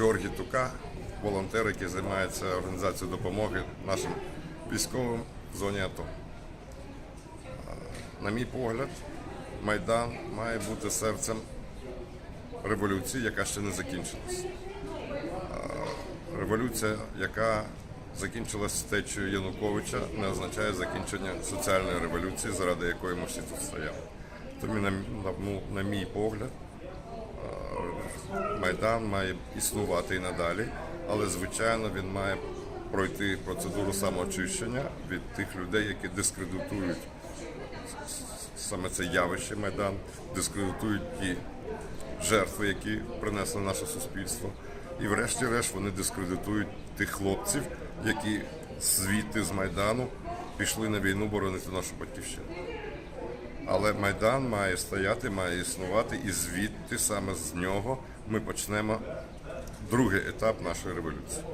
Георгій Тука, волонтер, який займається організацією допомоги нашим військовим в зоні АТО. На мій погляд, Майдан має бути серцем революції, яка ще не закінчилась. Революція, яка закінчилась течею Януковича, не означає закінчення соціальної революції, заради якої ми всі тут стояли. Тому, на, мій погляд, Майдан має існувати і надалі, але звичайно він має пройти процедуру самоочищення від тих людей, які дискредитують саме це явище Майдан, дискредитують ті жертви, які принесли наше суспільство. І врешті-решт вони дискредитують тих хлопців, які звідти з Майдану пішли на війну боронити нашу батьківщину. Але Майдан має стояти, має існувати, і звідти саме з нього ми почнемо другий етап нашої революції.